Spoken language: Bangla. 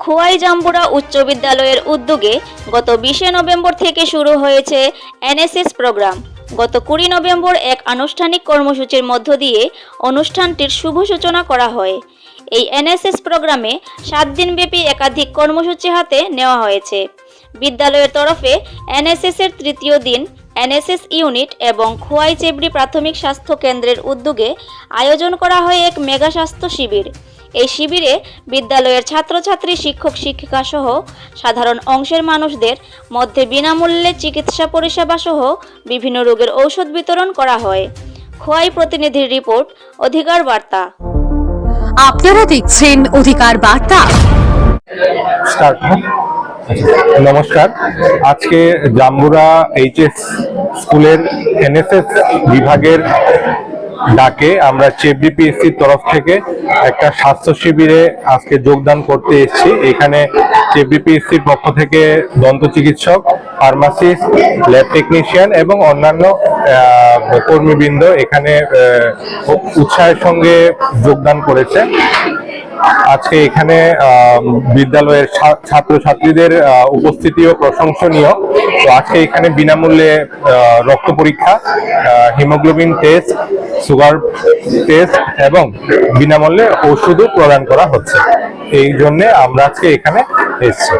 খোয়াই জাম্বুরা উচ্চ বিদ্যালয়ের উদ্যোগে গত বিশে নভেম্বর থেকে শুরু হয়েছে এনএসএস প্রোগ্রাম। গত কুড়ি নভেম্বর এক আনুষ্ঠানিক কর্মসূচির মধ্য দিয়ে অনুষ্ঠানটির শুভ সূচনা করা হয়। এই এনএসএস প্রোগ্রামে সাত দিনব্যাপী একাধিক কর্মসূচি হাতে নেওয়া হয়েছে। বিদ্যালয়ের তরফে এনএসএস এর তৃতীয় দিন, এনএসএস ইউনিট এবং খোয়াই চেবড়ি প্রাথমিক স্বাস্থ্য কেন্দ্রের উদ্যোগে আয়োজন করা হয় এক মেগা স্বাস্থ্য শিবির। এই শিবিরে বিদ্যালয়ের ছাত্রছাত্রী শিক্ষক শিক্ষিকা সহ সাধারণ অংশের মানুষদের মধ্যে বিনামূল্যে চিকিৎসা পরিষেবা সহ বিভিন্ন রোগের ঔষধ বিতরণ করা হয়। খোয়াই প্রতিনিধির রিপোর্ট অধিকার বার্তা। আপনারা দেখছেন অধিকার বার্তা। নমস্কার। আজকে জাম্বুরা এইচএস স্কুলের এনএসএস বিভাগের ডাকে। আমরা চেপডিপিএসসির তরফ থেকে একটা স্বাস্থ্য শিবিরে আজকে যোগদান করতে এসেছি। এখানে চেপডিপিএসসির পক্ষ থেকে দন্ত চিকিৎসক, ফার্মাসিস্ট, ল্যাব টেকনিশিয়ান এবং অন্যান্য কর্মীবৃন্দ এখানে উৎসাহের সঙ্গে যোগদান করেছে। আজকে এখানে বিদ্যালয়ের ছাত্রছাত্রীদের উপস্থিতিও প্রশংসনীয়। তো আজকে এখানে বিনামূল্যে রক্ত পরীক্ষা হিমোগ্লোবিন টেস্ট সুগার টেস্ট এবং বিনামূল্যে ওষুধও প্রদান করা হচ্ছে। এই জন্যে আমরা আজকে এখানে এসেছি।